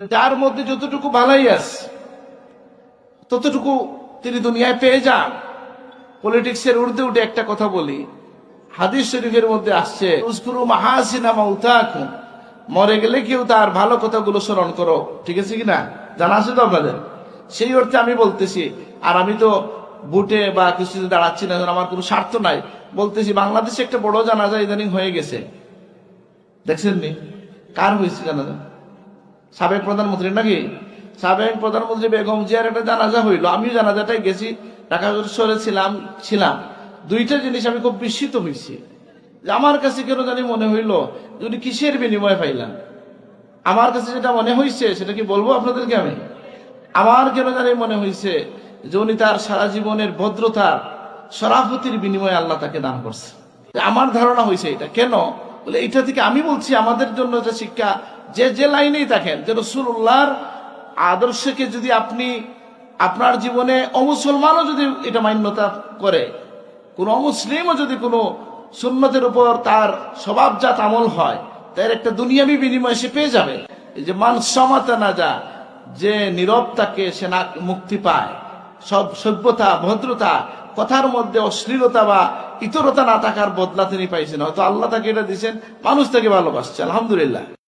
যার মধ্যে যতটুকু ভালাই আছে, ততটুকু তিনি দুনিয়ায় পেয়ে যান। পলিটিক্সের উর্ধে উঠে একটা কথা বলি। হাদিস শরীফের মধ্যে আসছে মরে গেলে কেউ তার ভালো কথাগুলো স্মরণ করো। ঠিক আছে কিনা? জানা আছে তো আপনাদের? সেই অর্থে আমি বলতেছি, আর আমি তো বুটে বা কিছুতে দাঁড়াচ্ছি না আমার কোনো স্বার্থ নাই। বলতেছি, বাংলাদেশে একটা বড় জানাজা ইদানিং হয়ে গেছে। দেখছেন নি? কার হয়েছে জানাজা? সাবেক প্রধানমন্ত্রী নাকি? সাবেক প্রধানমন্ত্রী বেগম জিয়ার একটা জানাজা হইল। আমিও জানাজাটাই গেছি, ঢাকা শহরে ছিলাম ছিলাম। দুইটা জিনিস আমি খুব বিস্মিত হয়েছি। আমার কাছে কেন জানি মনে হইল যদি কিসের বিনিময়ে পাইলাম আমার কাছে যেটা মনে হয়েছে সেটা কি বলব আপনাদেরকে আমি? আমার কেন জানি মনে হয়েছে যে উনি তার সারা জীবনের ভদ্রতার সরাফতির বিনিময়ে আল্লাহ তাকে দান করছে। আমার ধারণা হয়েছে এটা। কেন? বলে এটা থেকে আমি বলছি আমাদের জন্য যে শিক্ষা, যে যে লাইনেই থাকেন, যে রসুল্লাহর আদর্শকে যদি আপনি আপনার জীবনে অমুসলমানও যদি এটা মান্যতা করে, কোন অমুসলিমও যদি কোনো সুন্নতের উপর তার স্বভাবজাত আমল হয়, তার একটা দুনিয়াবি বিনিময় সে পেয়ে যাবে। যে, মান সমাতা না যা যে নীরব তাকে সে না মুক্তি পায়। সব সভ্যতা ভদ্রতা কথার মধ্যে অশ্লীলতা বা ইতরতা না থাকার বদলা তিনি পাইছেন। হয়তো আল্লাহ তাকে এটা দিয়েছেন মানুষ তাকে ভালোবাসছে, আলহামদুলিল্লাহ।